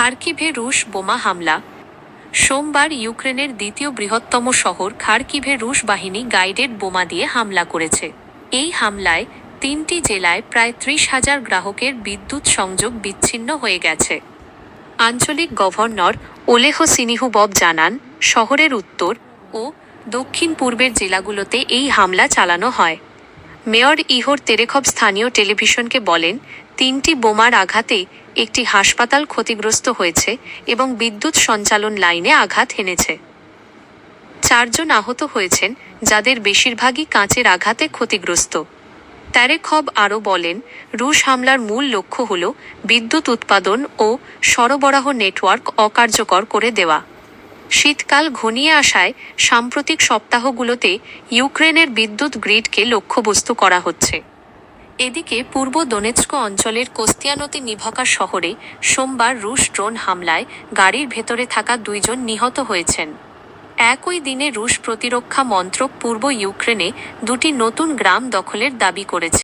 খার্কিভে রুশ বোমা হামলা। সোমবার ইউক্রেনের দ্বিতীয় বৃহত্তম শহর খার্কিভে রুশ বাহিনী গাইডেড বোমা দিয়ে হামলা করেছে। এই হামলায় তিনটি জেলায় প্রায় ত্রিশ হাজার গ্রাহকের বিদ্যুৎ সংযোগ বিচ্ছিন্ন হয়ে গেছে। আঞ্চলিক গভর্নর ওলেহ সিনিহু বব জানান, শহরের উত্তর ও দক্ষিণ পূর্বের জেলাগুলোতে এই হামলা চালানো হয়। মেয়র ইহোর তেরেখব স্থানীয় টেলিভিশনকে বলেন, তিনটি বোমার আঘাতে একটি হাসপাতাল ক্ষতিগ্রস্ত হয়েছে এবং বিদ্যুৎ সঞ্চালন লাইনে আঘাত হেনেছে। চারজন আহত হয়েছেন, যাদের বেশিরভাগই কাঁচের আঘাতে ক্ষতিগ্রস্ত। তারেখব আরও বলেন, রুশ হামলার মূল লক্ষ্য হল বিদ্যুৎ উৎপাদন ও সরবরাহ নেটওয়ার্ক অকার্যকর করে দেওয়া। শীতকাল ঘনিয়ে আসায় সাম্প্রতিক সপ্তাহগুলোতে ইউক্রেনের বিদ্যুৎ গ্রিডকে লক্ষ্যবস্তু করা হচ্ছে। এদিকে পূর্ব দোনেৎস্ক অঞ্চলের কোস্তিয়ানতি নিভাকা শহরে সোমবার রুশ ড্রোন হামলায় গাড়ির ভেতরে থাকা দুইজন নিহত হয়েছেন। একই দিনে রুশ প্রতিরক্ষা মন্ত্রক পূর্ব ইউক্রেনে দুটি নতুন গ্রাম দখলের দাবি করেছে।